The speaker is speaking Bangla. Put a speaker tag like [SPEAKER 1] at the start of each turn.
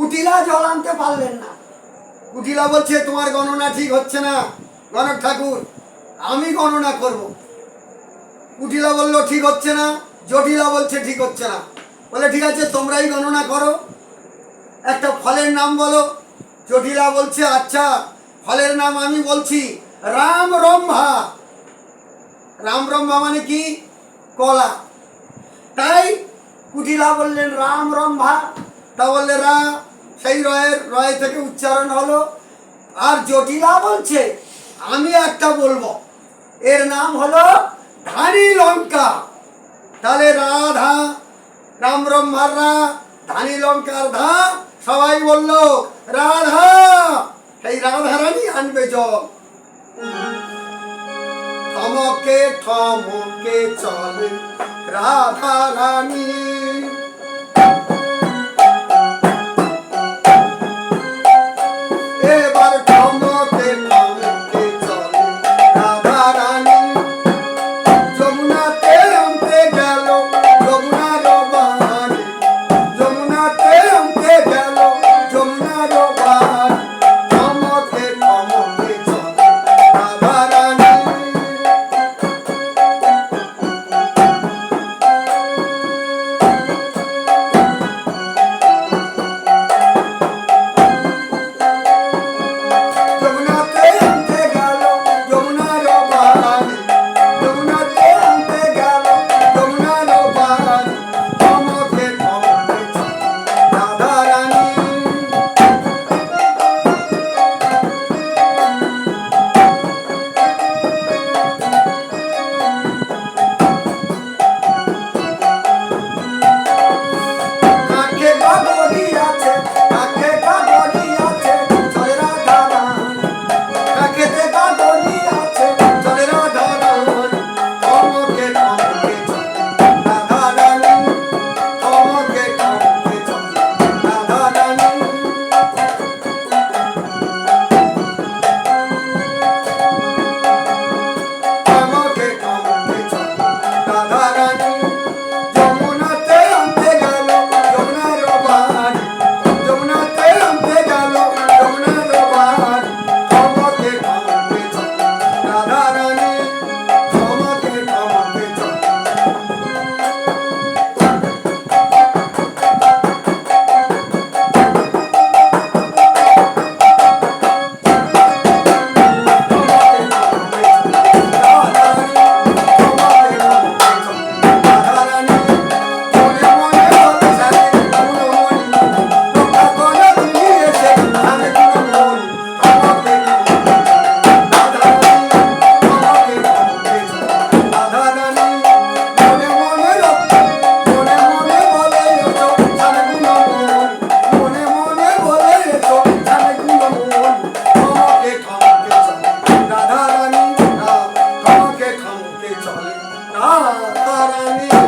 [SPEAKER 1] কুটিলা জল আনতে পারলেন না। কুটিলা বলছে, তোমার গণনা ঠিক হচ্ছে না, গণক ঠাকুর, আমি গণনা করব। কুটিলা বলল, ঠিক হচ্ছে না। জটিলা বলছে, ঠিক হচ্ছে না। বলে, ঠিক আছে, তোমরাই গণনা করো। একটা ফলের নাম বলো। জটিলা বলছে আচ্ছা ফলের নাম আমি বলছি, রাম রম্ভা। রাম রম্ভা মানে কি? কলা। তাই কুটিলা বললেন, রাম রম্ভা। তা বললে, রা সেই রয়ের, রয় থেকে উচ্চারণ হলো, আর জটিলা বলছে, আমি একটা বলব। এর নাম হলো ধানি লঙ্কা। তাহলে রাধা, রাম ব্রহ্মার রা ধানি লঙ্কার ধা, সবাই বলল, রাধা! সেই রাধা রানী আনবে জল। থমকে থমকে চলে, রাধা রানী। ಕಾತರನೇ